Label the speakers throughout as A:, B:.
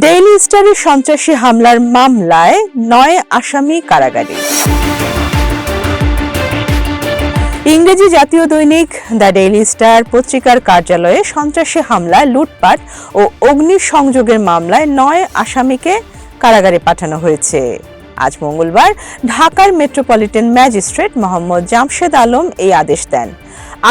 A: Daily স্টারের সন্ত্রাসী হামলার মামলায় নয় আসামি কারাগারে। ইংরেজি জাতীয় দৈনিক দ্য ডেইলি স্টার পত্রিকার কার্যালয়ে সন্ত্রাসী হামলায় লুটপাট ও অগ্নিসংযোগের মামলায় নয় আসামিকে কারাগারে পাঠানো হয়েছে। আজ মঙ্গলবার ঢাকার মেট্রোপলিটন ম্যাজিস্ট্রেট মোহাম্মদ জামশেদ আলম এই আদেশ দেন।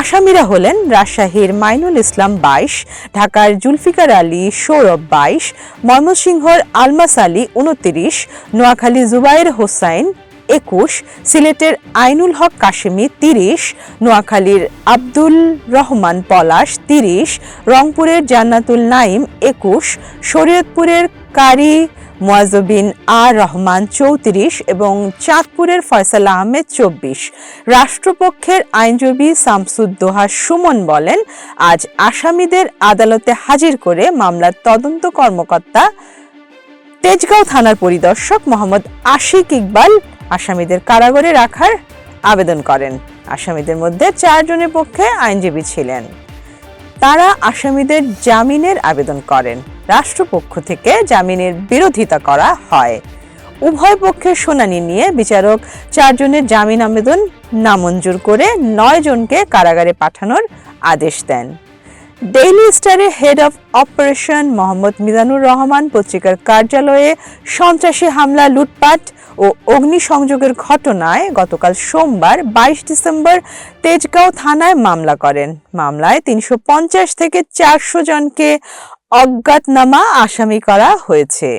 A: আসামিরা হলেন রাজশাহীর মাইনুল ইসলাম বাইশ, ঢাকার জুলফিকার আলী সৌরভ বাইশ, ময়মনসিংহর আলমাস আলী উনত্রিশ, নোয়াখালী জুবাইর হোসাইন একুশ, সিলেটের আইনুল হক কাশেমি তিরিশ, নোয়াখালীর আব্দুল রহমান পলাশ তিরিশ, রংপুরের জান্নাতুল নাইম একুশ, শরীয়তপুরের কারি মোয়াজবিন আর রহমান চৌত্রিশ এবং চাঁদপুরের ফয়সাল আহমেদ চব্বিশ। রাষ্ট্রপক্ষের আইনজীবী শামসুদ্দোহা সুমন বলেন, আজ আসামিদের আদালতে হাজির করে মামলার তদন্ত কর্মকর্তা তেজগাঁও থানার পরিদর্শক মোহাম্মদ আশিক ইকবাল আসামিদের কারাগারে রাখার আবেদন করেন। আসামিদের মধ্যে চারজনের পক্ষে আইনজীবী ছিলেন। তারা আসামিদের জামিনের আবেদন করেন। রাষ্ট্রপক্ষ থেকে জামিনের বিরোধিতা করা হয়। উভয় পক্ষের শুনানি নিয়ে বিচারক চারজনের জামিন আবেদন নামঞ্জুর করে নয় জনকে কারাগারে পাঠানোর আদেশ দেন। ডেইলি স্টারের head of operation Mohammad Mizanur Rahman পত্রিকার কার্যালয়ে সন্ত্রাসী হামলা, লুটপাট ও অগ্নিসংযোগের ঘটনায় গতকাল সোমবার বাইশ ডিসেম্বর তেজগাঁও থানায় মামলা করেন। মামলায় তিনশো পঞ্চাশ থেকে চারশো জনকে অজ্ঞাতনামা আসামি করা হয়েছে।